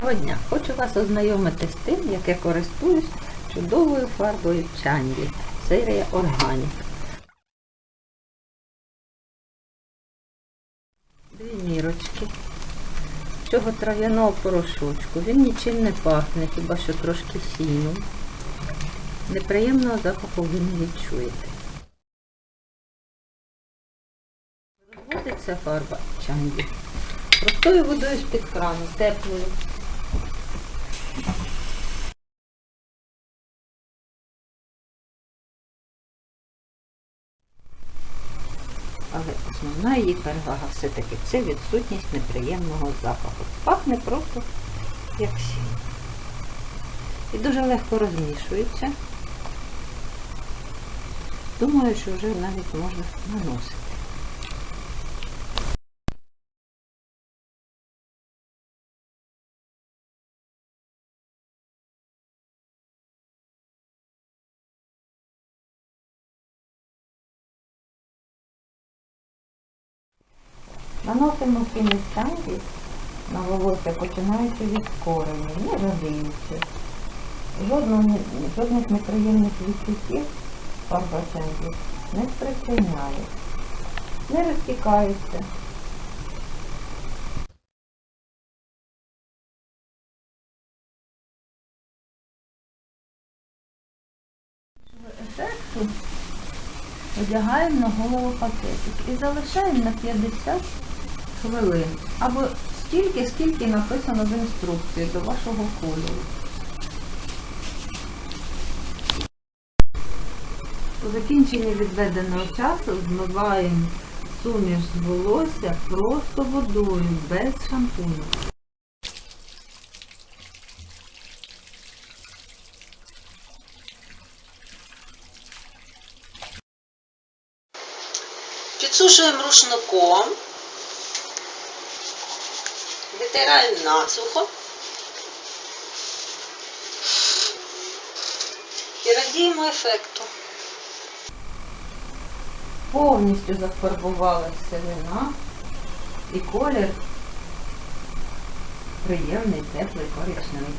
Доброго дня! Хочу вас ознайомити з тим, як я користуюсь чудовою фарбою Чанді. Серія Органік. Дві мірочки. Цього трав'яного порошочку. Він нічим не пахне, хіба що трошки сіном. Неприємного запаху ви не відчуєте. Розводиться фарба Чанді. Простою водою з-під крану, теплою. Але основна її перевага все-таки це відсутність неприємного запаху. Пахне просто як сіль. І дуже легко розмішується. Думаю, що вже навіть можна наносити. Наносимо ці місцянки на волосся, починаючи від корені, не жадуючи. Жодних неприємних відчуттів фарба Чендлі не спричиняє, не розтікається. Одягаємо на голову пакетик і залишаємо на 50 хвилин. Або стільки, скільки написано в інструкції до вашого кольору. По закінченні відведеного часу змиваємо суміш з волосся просто водою, без шампуню. Підсушуємо рушником, витираємо насухо і радіємо ефекту. Повністю зафарбувалася вина і колір приємний, теплий, коричневий.